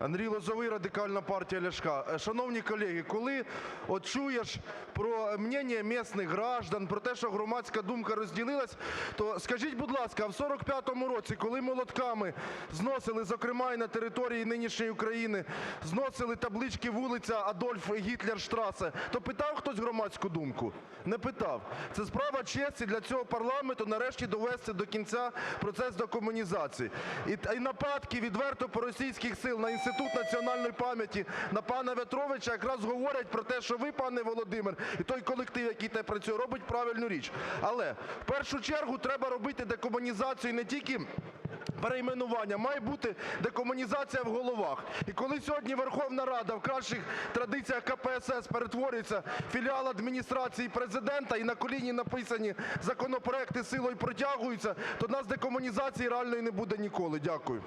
Андрій Лозовий, Радикальна партія Ляшка. Е, Шановні колеги, коли от чуєш про мнение местных граждан, про те, що громадська думка розділилась, то скажіть, будь ласка, в 45-му році, коли молотками зносили, зокрема і на території нинішньої України, зносили таблички "Вулиця Адольфа Гітлер-Штрассе", то питав хтось громадську думку? Не питав. Це справа честі для цього парламенту нарешті довести до кінця процес декомунізації. І нападки відверто проросійських сил на Інститут національної пам'яті, на пана В'ятровича якраз говорять про те, що ви, пане Володимир, і той колектив, який там працює, робить правильну річ. Але в першу чергу треба робити декомунізацію не тільки перейменування, має бути декомунізація в головах. І коли сьогодні Верховна Рада в кращих традиціях КПСС перетворюється в філіал Адміністрації Президента і на коліні написані законопроекти силою протягуються, то в нас декомунізації реальної не буде ніколи. Дякую.